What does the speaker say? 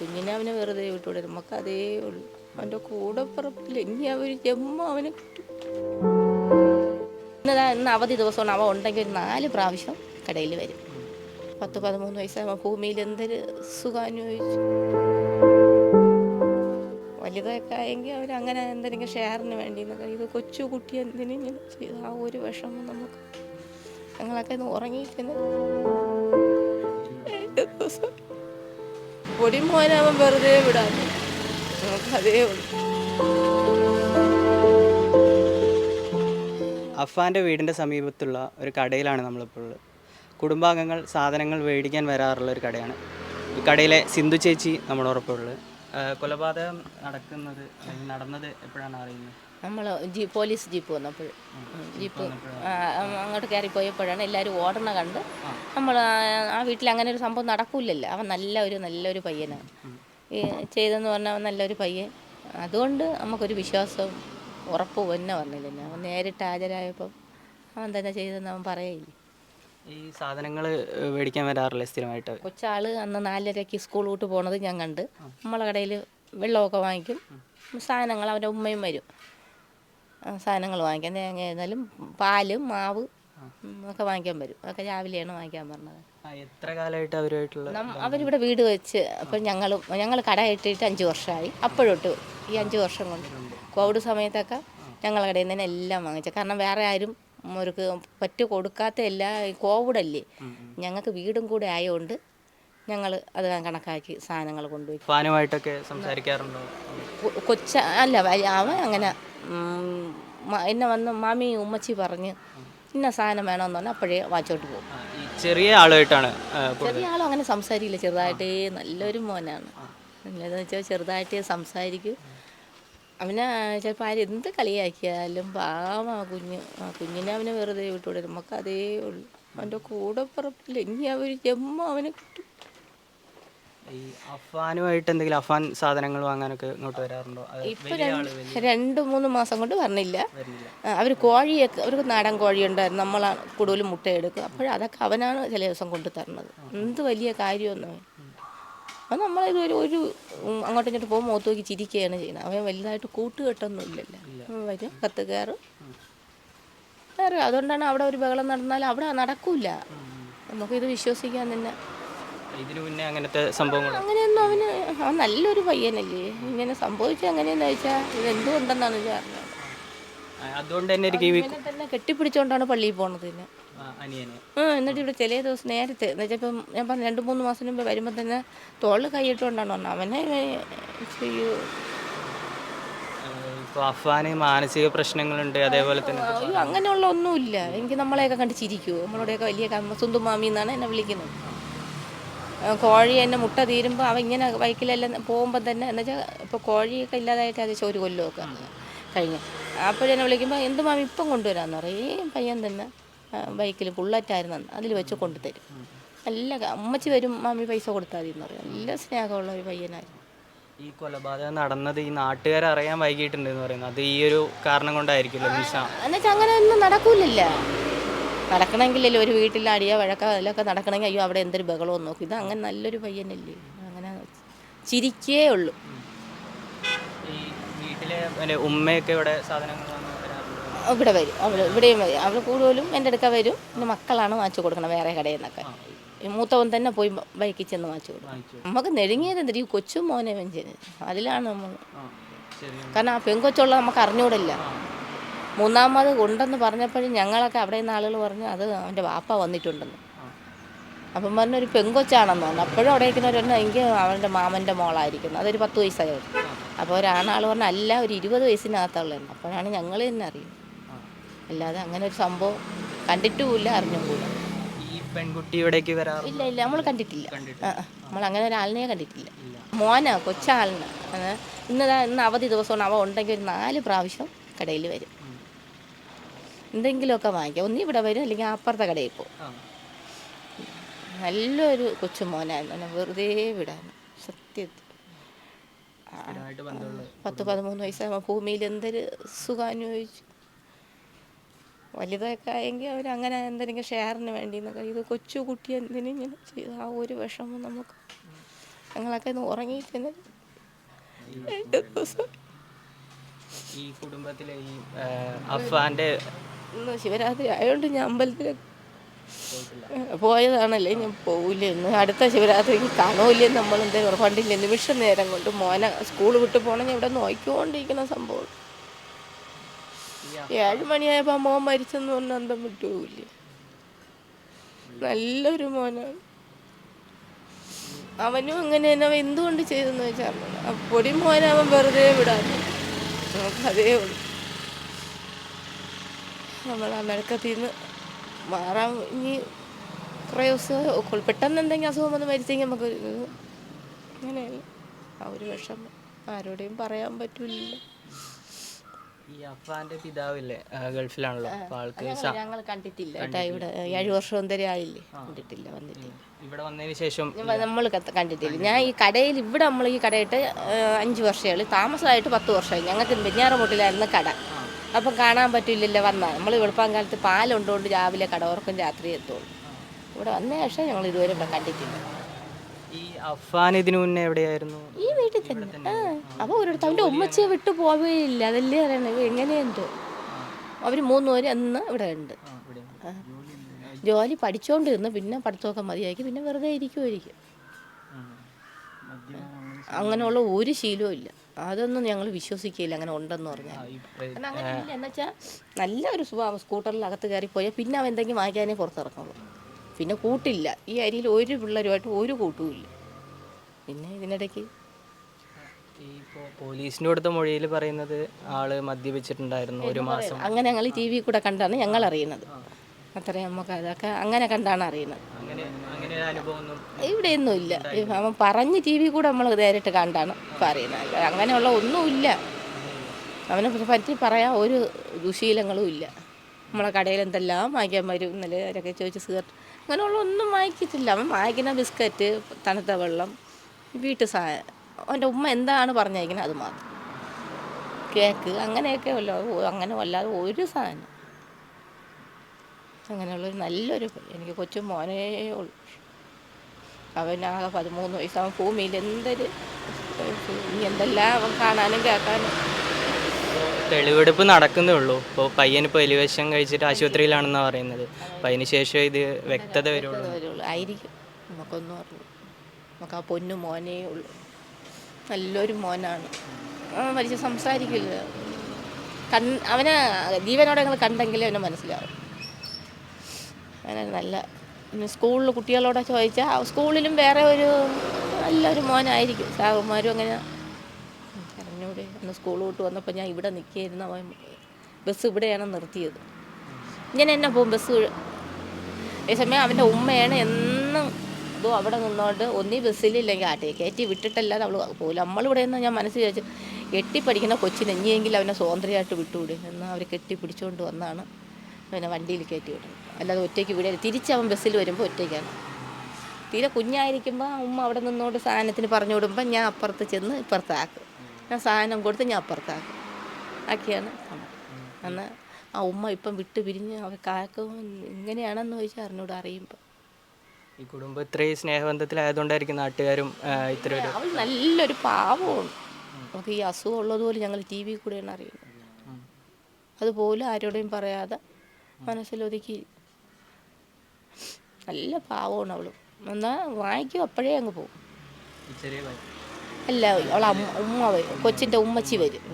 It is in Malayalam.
കുഞ്ഞിനെ അവനെ വെറുതെ വിട്ടുകൂടെ? നമുക്ക് അതേ ഉള്ളൂ. അവന്റെ കൂടെ പുറപ്പില്ല ഇനി അവർ ജമ്മ അവനെ കിട്ടും. ഇന്നതാ ഇന്ന് അവധി ദിവസമാണ്. അവ ഉണ്ടെങ്കിൽ ഒരു നാല് പ്രാവശ്യം കടയിൽ വരും. പത്ത് പതിമൂന്ന് വയസ്സാകുമ്പോൾ ഭൂമിയിൽ എന്തൊരു സുഖാനുഭവിച്ചു വലുതൊക്കെ ആയെങ്കിൽ അങ്ങനെ എന്തെങ്കിലും ഷെയറിന് വേണ്ടി ഇത് കൊച്ചു കുട്ടി എന്തിനും ഇങ്ങനെ ചെയ്ത്? ആ ഒരു വിഷമം നമുക്ക്. ഞങ്ങളൊക്കെ ഇന്ന് ഉറങ്ങിയിട്ടുണ്ട് ദിവസം. പൊടി മോനാവൻ വെറുതെ വിടാൻ. അതേ ഉള്ളൂ. വീടിന്റെ വീടിന്റെ സമീപത്തുള്ള ഒരു കടയിലാണ് നമ്മളിപ്പോൾ ഉള്ളത്. കുടുംബാംഗങ്ങൾ സാധനങ്ങൾ മേടിക്കാൻ വരാറുള്ള ഒരു കടയാണ്. ഈ കടയിലെ സിന്ധു ചേച്ചി നമ്മളോടൊപ്പം ഉള്ളത്. കൊലപാതകം നടക്കുന്നത് അല്ലെങ്കിൽ നടന്നത് എപ്പോഴാണ് അറിയുന്നത്? നമ്മൾ ജീ പോലീസ് ജീപ്പ് വന്നപ്പോൾ ജീപ്പ് അങ്ങോട്ട് കയറി പോയപ്പോഴാണ് എല്ലാവരും ഓടണ കണ്ട് നമ്മൾ ആ വീട്ടിൽ അങ്ങനെ ഒരു സംഭവം നടക്കൂലല്ലോ അവൻ നല്ല ഒരു നല്ലൊരു പയ്യനാണ് ഈ ചെയ്തെന്ന് പറഞ്ഞാൽ അവൻ നല്ലൊരു പയ്യൻ. അതുകൊണ്ട് നമുക്കൊരു വിശ്വാസം ഉറപ്പ് തന്നെ വന്നില്ല അവൻ നേരിട്ട് ഹാജരായപ്പം അവൻ തന്നെ ചെയ്തെന്ന് അവൻ പറയില്ല ഈ സാധനങ്ങൾ മേടിക്കാൻ വരാറില്ലേ സ്ഥിരമായിട്ട്? കൊച്ചാൾ അന്ന് നാലരയ്ക്ക് സ്കൂൾ വിട്ട് പോണത് ഞാൻ കണ്ട്. നമ്മളെ കടയിൽ വെള്ളമൊക്കെ വാങ്ങിക്കും. സാധനങ്ങൾ അവന്റെ ഉമ്മയും വരും. സാധനങ്ങൾ വാങ്ങിക്കാൻ. തേങ്ങ ആയിരുന്നാലും പാൽ മാവ് ഒക്കെ വാങ്ങിക്കാൻ വരും. അതൊക്കെ രാവിലെയാണ് വാങ്ങിക്കാൻ പറഞ്ഞത്. എത്ര കാലമായിട്ട് അവരുമായിട്ടുള്ള അവരിവിടെ വീട് വെച്ച് അപ്പം ഞങ്ങൾ ഞങ്ങൾ കട ഇട്ടിട്ട് അഞ്ച് വർഷമായി. അപ്പോഴൊട്ട് ഈ അഞ്ച് വർഷം കൊണ്ട്. കോവിഡ് സമയത്തൊക്കെ ഞങ്ങളുടെ കടയിൽ നിന്ന് എല്ലാം വാങ്ങിച്ചത് കാരണം വേറെ ആരും അവർക്ക് പറ്റു കൊടുക്കാത്ത എല്ലാ കോവിഡല്ലേ. ഞങ്ങൾക്ക് വീടും കൂടെ ആയതുകൊണ്ട് ഞങ്ങൾ അത് കണക്കാക്കി സാധനങ്ങൾ കൊണ്ടുപോയി. ഫാനുമായിട്ടൊക്കെ സംസാരിക്കാറുണ്ടോ? കൊച്ച അല്ല അവൻ അങ്ങനെ എന്നെ വന്ന് മാമി ഉമ്മച്ചി പറഞ്ഞ് ഇന്ന സാധനം വേണമെന്ന് പറഞ്ഞാൽ അപ്പോഴേ വാച്ചോട്ട് പോകും. ചെറിയ ആളുമായിട്ടാണ് ചെറിയ ആളും അങ്ങനെ സംസാരിക്കില്ല ചെറുതായിട്ടേ നല്ലൊരു മോനാണ്. നല്ലതെന്ന് വെച്ചാൽ ചെറുതായിട്ടേ സംസാരിക്കും. അവനെ ചിലപ്പോൾ ആര് എന്ത് കളിയാക്കിയാലും പാവ ആ കുഞ്ഞ് ആ കുഞ്ഞിനെ അവനെ വെറുതെ വിട്ടുവിടും നമുക്ക് അതേ ഉള്ളൂ. അവന്റെ കൂടെ പുറപ്പില്ല ഇനി അവർ ജമ്മ അവനെ കിട്ടും. ഈ അഫാനുമായിട്ട് എന്തെങ്കിലും അഫാൻ സാധനങ്ങൾ വാങ്ങാനൊക്കെ ഇങ്ങോട്ട് വരാറുണ്ടോ? ഇപ്പൊ രണ്ട് രണ്ട് മൂന്ന് മാസം കൊണ്ട് വരണില്ല. അവർ അവർ കോഴിയൊക്കെ അവർക്ക് നാടൻ കോഴി ഉണ്ടായിരുന്നു. നമ്മളാണ് കൂടുതലും മുട്ടയെടുക്കുക അപ്പോൾ അതൊക്കെ അവനാണ് ചില ദിവസം കൊണ്ടു തരണത് എന്ത് വലിയ കാര്യമൊന്നും. അത് നമ്മളിത് ഒരു ഒരു അങ്ങോട്ടും ഇങ്ങോട്ട് പോകുമ്പോൾ മുഖത്ത് നോക്കി ചിരിക്കുകയാണ് ചെയ്യുന്നത്. അവൻ വലുതായിട്ട് കൂട്ടുകെട്ടൊന്നും ഇല്ലല്ലോ. വരും കത്ത് കയറും അതുകൊണ്ടാണ് അവിടെ ഒരു ബഹളം നടന്നാൽ അവിടെ നടക്കൂല. നമുക്കിത് വിശ്വസിക്കാൻ തന്നെ ഇതിനു മുന്നേ അങ്ങനത്തെ സംഭവങ്ങൾ അങ്ങനെയൊന്നും അവന് അവൻ നല്ലൊരു പയ്യനല്ലേ. ഇങ്ങനെ സംഭവിച്ച എങ്ങനെയെന്ന് വെച്ചാൽ ഇത് എന്തുകൊണ്ടെന്നാണ് ഇത് അറിഞ്ഞത് അതുകൊണ്ട് തന്നെ എനിക്ക് ഈ ഇവനെ തന്നെ കെട്ടിപ്പിടിച്ചോണ്ടാണ് പള്ളിയിൽ പോണത് പിന്നെ ആ, അനിയനെ. ആ എന്നിട്ട് ഇവിടെ ചില ദിവസം നേരത്തെ എന്ന് വെച്ചാൽ ഇപ്പം ഞാൻ പറഞ്ഞു രണ്ട് മൂന്ന് മാസം മുമ്പ് വരുമ്പോൾ തന്നെ തോളിൽ കൈയിട്ടുകൊണ്ടാണ് വന്നത്. അവനെ ചെയ്യൂ. ഇപ്പോൾ അഫാന് മാനസിക പ്രശ്നങ്ങളുണ്ട് അതേപോലെ തന്നെ. അയ്യോ അങ്ങനെയുള്ള ഒന്നുമില്ല. എനിക്ക് നമ്മളെയൊക്കെ കണ്ട് ചിരിക്കുമോ നമ്മളോടെയൊക്കെ വലിയ കമ്മ സുന്ദു മാമി എന്നാണ് എന്നെ വിളിക്കുന്നത്. കോഴി എന്നെ മുട്ട തീരുമ്പോൾ അവ ഇങ്ങനെ ബൈക്കിലെല്ലാം പോകുമ്പോൾ തന്നെ എന്നുവെച്ചാൽ ഇപ്പോൾ കോഴിയൊക്കെ ഇല്ലാതായിട്ട് അത് ഒരു കൊല്ലമൊക്കെ കഴിഞ്ഞു. അപ്പോഴെന്നെ വിളിക്കുമ്പോൾ എന്ത് മാമി ഇപ്പം കൊണ്ടുവരാമെന്ന് പറയും. ഈ പയ്യൻ തന്നെ. ബൈക്കിൽ ബുള്ളറ്റായിരുന്നു അതിൽ വെച്ച് കൊണ്ടുതരും. നല്ല അമ്മച്ചി വരും മാമി പൈസ കൊടുത്താൽ മതി എന്ന് പറയും. നല്ല സ്നേഹമുള്ള ഒരു പയ്യനായിരുന്നു. ഈ കൊലപാതകം നടന്നത് ഈ നാട്ടുകാർ അറിയാൻ വൈകിട്ടുണ്ട് എന്ന് പറയുന്നത് അത് ഈ ഒരു കാരണം കൊണ്ടായിരിക്കില്ല എന്നുവെച്ചാൽ അങ്ങനെ ഒന്നും നടക്കൂലല്ല. നടക്കണമെങ്കിലല്ലേ ഒരു വീട്ടിൽ അടിയ വഴക്ക അതിലൊക്കെ നടക്കണമെങ്കിൽ അയ്യോ അവിടെ എന്തൊരു ബഹളവും നോക്കി. ഇത് അങ്ങനെ നല്ലൊരു പയ്യനല്ലേ. അങ്ങനെ ചിരിക്കേ ഉള്ളൂ. വീട്ടിലെ ഉമ്മയൊക്കെ ഇവിടെ സാധനങ്ങൾ ഇവിടെ വരും. അവിടെ ഇവിടെയും വരും. അവൾ കൂടുതലും എന്റെ അടുക്ക വരും. പിന്നെ മക്കളാണ് വാങ്ങിച്ചു കൊടുക്കണം വേറെ കടയിൽ നിന്നൊക്കെ. ഈ മൂത്തവൻ തന്നെ പോയി ബൈക്കിൽ ചെന്ന് വാങ്ങിച്ചു കൊടുക്കും. നമുക്ക് നെടുങ്ങിയത് എന്തിനാ? ഈ കൊച്ചു മോനെ വെഞ്ചന് അതിലാണ് നമ്മൾ കാരണം ആ പെങ്കൊച്ചുള്ള നമുക്ക് അറിഞ്ഞൂടില്ല. മൂന്നാമത് ഉണ്ടെന്ന് പറഞ്ഞപ്പോഴും ഞങ്ങളൊക്കെ അവിടെ നിന്ന് ആളുകൾ പറഞ്ഞു അത് അവന്റെ വാപ്പ വന്നിട്ടുണ്ടെന്ന്. അപ്പം പറഞ്ഞു ഒരു പെങ്കൊച്ചാണെന്ന് പറഞ്ഞു. അപ്പോഴും അവിടെ ഇരിക്കുന്നവർ എങ്കിൽ അവന്റെ മാമന്റെ മോളായിരിക്കുന്നു അതൊരു പത്ത് വയസ്സായത് അപ്പോൾ ഒരാണാൾ പറഞ്ഞു അല്ല ഒരു ഇരുപത് വയസ്സിനകത്തുള്ളതെന്ന് അപ്പോഴാണ് ഞങ്ങൾ തന്നെ അറിയുന്നത്. അല്ലാതെ അങ്ങനെ ഒരു സംഭവം കണ്ടിട്ടുമില്ല അറിഞ്ഞും ഈ പെൺകുട്ടി ഇവിടേക്ക് വരാറ്? ഇല്ല ഇല്ല നമ്മൾ കണ്ടിട്ടില്ല. നമ്മൾ അങ്ങനെ ഒരാളിനെ കണ്ടിട്ടില്ല. മോനാ കൊച്ചാളിന്. ഇന്ന് ഇന്നതാ ഇന്ന് അവധി ദിവസമാണ്. അവ ഉണ്ടെങ്കിൽ ഒരു നാല് പ്രാവശ്യം കടയിൽ വരും. എന്തെങ്കിലുമൊക്കെ വാങ്ങിക്കാം. ഒന്നി ഇവിടെ വരും അല്ലെങ്കിൽ അപ്പുറത്തെ കടയിൽ പോകും. നല്ലൊരു കൊച്ചുമോനായിരുന്നു. വെറുതെ വിടാനും. സത്യത്തിൽ പത്ത് പതിമൂന്ന് വയസ്സാകുമ്പോൾ ഭൂമിയിൽ എന്തൊരു സുഖാനുഭവിച്ചു. വലുതൊക്കെ ആയെങ്കിൽ അവർ അങ്ങനെ എന്തെങ്കിലും ഷെയറിന് വേണ്ടി എന്നൊക്കെ ഇത് കൊച്ചു കുട്ടി എന്തിനും ഇങ്ങനെ ചെയ്തു? ആ ഒരു വിഷമം നമുക്ക്. ഞങ്ങളൊക്കെ ഇന്ന് ഉറങ്ങിയിട്ടുണ്ട്. ദിവസം ഈ കുടുംബത്തിലെ ഈ അഫാന്റെ ഇന്ന് ശിവരാത്രി ആയതുകൊണ്ട് ഞാൻ അമ്പലത്തിൽ പോയതാണല്ലേ ഞാൻ പോവില്ല ഇന്ന് അടുത്ത ശിവരാത്രിക്ക് കാണൂല്ലേ നമ്മൾ എന്തേലും ഉറപ്പണ്ടില്ല നിമിഷം നേരം കൊണ്ട് മോനെ സ്കൂൾ വിട്ടു പോകണമെങ്കിൽ ഇവിടെ നോക്കിക്കൊണ്ടിരിക്കുന്ന സംഭവം. ഏഴ് മണിയായപ്പോൾ മോൻ മരിച്ചെന്ന് പറഞ്ഞ അന്തം വിട്ടുപോകില്ല നല്ലൊരു മോനാണ് അവനും അങ്ങനെ തന്നെ. അവൻ എന്തുകൊണ്ട് ചെയ്തെന്ന് വെച്ചാൽ പൊടി മോനെ അവൻ വെറുതെ വിടാൻ അതേ ഉള്ളൂ. നമ്മൾ ആ മെഴക്കത്തിൽ നിന്ന് മാറാൻ ഇനി കുറേ ദിവസം പെട്ടെന്ന് എന്തെങ്കിലും അസുഖം വന്ന് മരിച്ചെങ്കിൽ നമുക്ക് അങ്ങനെയല്ല. ആ ഒരു വിഷമം. ആരോടെയും പറയാൻ പറ്റില്ല ഈ അപ്പാന്റെ പിതാവില്ലേ? ഗൾഫിലാണല്ലോ. ആൾക്ക് ഞങ്ങൾ കണ്ടിട്ടില്ല കേട്ടാ ഇവിടെ. ഏഴു വർഷം വരെ ആയില്ലേ? കണ്ടിട്ടില്ല വന്നിട്ടില്ല. ഇവിടെ വന്നതിന് ശേഷം നമ്മൾ കണ്ടിട്ടില്ല. ഞാൻ ഈ കടയിൽ ഇവിടെ നമ്മൾ ഈ കടയിട്ട് അഞ്ച് വർഷമായി താമസമായിട്ട് പത്ത് വർഷമായി. ഞങ്ങൾക്ക് വെഞ്ഞാറമൂട്ടിലായിരുന്നു കട. അപ്പം കാണാൻ പറ്റില്ലല്ലോ വന്നാൽ നമ്മൾ വെളുപ്പം കാലത്ത് പാലുണ്ടോണ്ട് രാവിലെ കടവർക്കും രാത്രി എത്തുള്ളൂ. ഇവിടെ വന്ന ശേഷം ഞങ്ങൾ ഇതുവരെ ഇവിടെ കണ്ടിട്ടില്ല. ഈ അഫാൻ ഇതിനു മുന്നേ എവിടെയായിരുന്നു? ഈ വീട്ടിൽ തന്നെ. ആ അപ്പോൾ ഒരിടത്ത് അവന്റെ ഉമ്മച്ചെ വിട്ടു പോവുകയില്ല അതല്ലേ അറിയണത് എങ്ങനെയുണ്ട്? അവർ മൂന്ന് പേര് അന്ന് ഇവിടെ ഉണ്ട്. ജോലി പഠിച്ചുകൊണ്ടിരുന്നു പിന്നെ പഠിത്തമൊക്കെ മതിയാക്കി. പിന്നെ വെറുതെ ഇരിക്കുമായിരിക്കും. അങ്ങനെയുള്ള ഒരു ശീലവും ഇല്ല. അതൊന്നും ഞങ്ങൾ വിശ്വസിക്കില്ല അങ്ങനെ ഉണ്ടെന്ന് പറഞ്ഞാൽ കാരണം അങ്ങനെ ഇല്ല. എന്ന് വെച്ചാൽ നല്ല ഒരു സ്വഭാവം സ്കൂട്ടറിൽ അകത്ത് കയറി പോയാൽ പിന്നെ അവൻ എന്തെങ്കിലും വാങ്ങിക്കാനേ പുറത്തിറക്കുള്ളൂ പിന്നെ കൂട്ടില്ല. ഈ അരിയിൽ ഒരു പിള്ളേരുമായിട്ട് ഒരു കൂട്ടുമില്ല പിന്നെ ഇതിനിടയ്ക്ക് ഈ പോലീസിന്റെ കൊടുത്ത മൊഴിയിൽ പറയുന്നത് ആൾ മദ്യപിച്ചിട്ടുണ്ടായിരുന്നു ഒരു മാസം. അങ്ങനെ ഞങ്ങൾ ടി വി കൂടെ കണ്ടാണ് ഞങ്ങൾ അറിയുന്നത് അത്രയും നമുക്ക് അതൊക്കെ അങ്ങനെ കണ്ടാണ് അറിയുന്നത്. ഇവിടെ ഒന്നും ഇല്ല അവൻ പറഞ്ഞ് ടി വി കൂടെ നമ്മൾ നേരിട്ട് കണ്ടാണ് പറയുന്നത് അല്ല അങ്ങനെയുള്ള ഒന്നുമില്ല. അവനെ പറ്റി പറയാൻ ഒരു ദുശീലങ്ങളും ഇല്ല. നമ്മളെ കടയിൽ എന്തെല്ലാം വാങ്ങിക്കാൻ വരും ഇന്നലെ അവരൊക്കെ ചോദിച്ച് സിഗരറ്റ് അങ്ങനെയുള്ള ഒന്നും വാങ്ങിക്കത്തില്ല. അവൻ വാങ്ങിക്കുന്ന ബിസ്ക്കറ്റ് തണുത്ത വെള്ളം വീട്ടു സാധനം. അവന്റെ ഉമ്മ എന്താണ് പറഞ്ഞയക്കുന്നത് അത് മാത്രം. കേക്ക് അങ്ങനെയൊക്കെ ഉള്ള അങ്ങനെ വല്ലാതെ ഒരു സാധനം. അങ്ങനെയുള്ളൊരു നല്ലൊരു എനിക്ക് കൊച്ചു മോനേ ഉള്ളൂ. അവനാകെ പതിമൂന്ന് വയസ്സാകും ഭൂമിയിൽ എന്തൊരു ഇനി എന്തെല്ലാം അവൻ കാണാനും കേൾക്കാനും. തെളിവെടുപ്പ് നടക്കുന്നേ ഉള്ളൂ. ഇപ്പോൾ പയ്യനിപ്പോൾ എലിവേഷൻ കഴിച്ചിട്ട് ആശുപത്രിയിലാണെന്നാണ് പറയുന്നത്. അപ്പം അതിന് ശേഷം ഇത് വ്യക്തത വരുള്ളൂ. ആയിരിക്കും. നമുക്കൊന്നും അറിയില്ല. നമുക്ക് ആ പൊന്നു മോനേ ഉള്ളൂ. നല്ലൊരു മോനാണ്. മരിച്ച് സംസാരിക്കില്ല. കൺ അവനെ ജീവനോടെ ഞങ്ങൾ കണ്ടെങ്കിലേ അവനെ മനസ്സിലാവും. അവനെ നല്ല പിന്നെ സ്കൂളിൽ കുട്ടികളോട് ചോദിച്ചാൽ സ്കൂളിലും വേറെ ഒരു നല്ലൊരു മോനായിരിക്കും. സാഹുമാരും അങ്ങനെ അറിഞ്ഞൂടെ അന്ന് സ്കൂൾ വിട്ട് വന്നപ്പോൾ ഞാൻ ഇവിടെ നിൽക്കുകയായിരുന്നു. അവൻ ബസ് ഇവിടെയാണ് നിർത്തിയത്. ഇങ്ങനെ എന്നാ പോകും ബസ്. അതേസമയം അവന്റെ ഉമ്മയാണ് എന്നും ഇതും അവിടെ നിന്നോണ്ട് ഒന്നീ ബസ്സിലില്ലെങ്കിൽ ആട്ടെ കയറ്റി വിട്ടിട്ടല്ലാതെ അവൾ പോലും നമ്മളിവിടെ നിന്ന് ഞാൻ മനസ്സിൽ വിചാരിച്ചു കെട്ടിപ്പടിക്കുന്ന കൊച്ചിന് ഇനിയെങ്കിലും അവനെ സ്വാതന്ത്ര്യമായിട്ട് വിട്ടുവിടും എന്നാൽ അവർ കെട്ടി പിടിച്ചുകൊണ്ട് വന്നാണ് അവനെ വണ്ടിയിൽ കയറ്റി വിടുന്നത്. അല്ലാതെ ഒറ്റയ്ക്ക് വിടരുത് തിരിച്ചവൻ ബസ്സിൽ വരുമ്പോൾ ഒറ്റയ്ക്കാണ്. തീരെ കുഞ്ഞായിരിക്കുമ്പോൾ ഉമ്മ അവിടെ നിന്നോട് സാധനത്തിന് പറഞ്ഞു വിടുമ്പോൾ ഞാൻ അപ്പുറത്ത് ചെന്ന് ഇപ്പുറത്താക്കും. ഞാൻ സാധനം കൊടുത്ത് ഞാൻ അപ്പുറത്താക്കും. ആക്കിയാണ് അന്ന് ആ ഉമ്മ ഇപ്പം വിട്ട് പിരിഞ്ഞ് അവ കാക്കും ഇങ്ങനെയാണെന്ന് ചോദിച്ചാൽ അറിഞ്ഞൂടെ അറിയുമ്പോൾ ഈ കുടുംബം ഇത്രയും സ്നേഹബന്ധത്തിലായതുകൊണ്ടായിരിക്കും നാട്ടുകാരും ഇത്രയും ഇത്ര അവൾ നല്ലൊരു പാവമാണ്. നമുക്ക് ഈ അസുഖം ഉള്ളതുപോലെ ഞങ്ങൾ ടി വി കൂടെയാണ് അറിയുന്നത്. അതുപോലും ആരോടെയും പറയാതെ മനസ്സിലൊതുക്കി നല്ല പാവമാണ് അവൾ എന്നാൽ വാങ്ങിക്കും അപ്പോഴേ അങ്ങ് പോകും. അല്ല അവളെ ഉമ്മ വരും. കൊച്ചിന്റെ ഉമ്മച്ചി വരും.